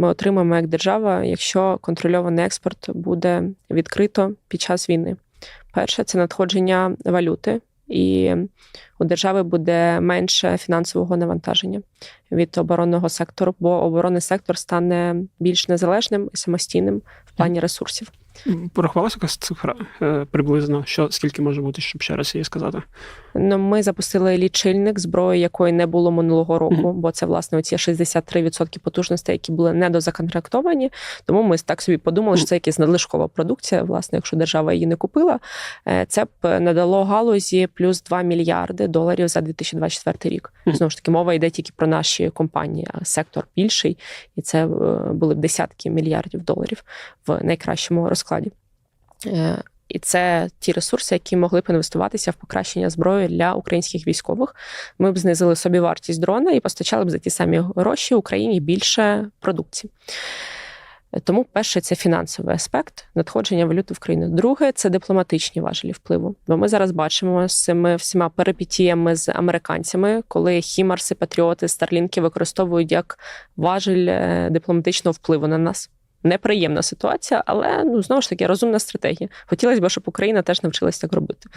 ми отримаємо як держава, якщо контрольований експорт буде відкрито під час війни. Перше це надходження валюти, і у держави буде менше фінансового навантаження від оборонного сектору, бо оборонний сектор стане більш незалежним і самостійним в плані ресурсів. Порахувалася якась цифра е, приблизно, що скільки може бути, щоб ще раз її сказати. Ну, ми запустили лічильник зброї, якої не було минулого року, Мгм. бо це власне оці 63% потужностей, які були недозаконтрактовані. Тому ми так собі подумали, що це якась надлишкова продукція. Власне, якщо держава її не купила, е, це б надало галузі плюс 2 мільярди доларів за 2024 рік. Мгм. Знову ж таки, мова йде тільки про наші компанії, а сектор більший, і це е, були б десятки мільярдів доларів в найкращому розкладі. Е, І це ті ресурси, які могли б інвестуватися в покращення зброї для українських військових. Ми б знизили собі вартість дрона і постачали б за ті самі гроші Україні більше продукції. Тому перше це фінансовий аспект надходження валюти в країну. Друге це дипломатичні важелі впливу. Бо ми зараз бачимо з цими всіма перипетіями з американцями, коли хімарси, патріоти, старлінки використовують як важель е, дипломатичного впливу на нас. Неприємна ситуація, але ну знову ж таки розумна стратегія. Хотілося б, щоб Україна теж навчилася так робити.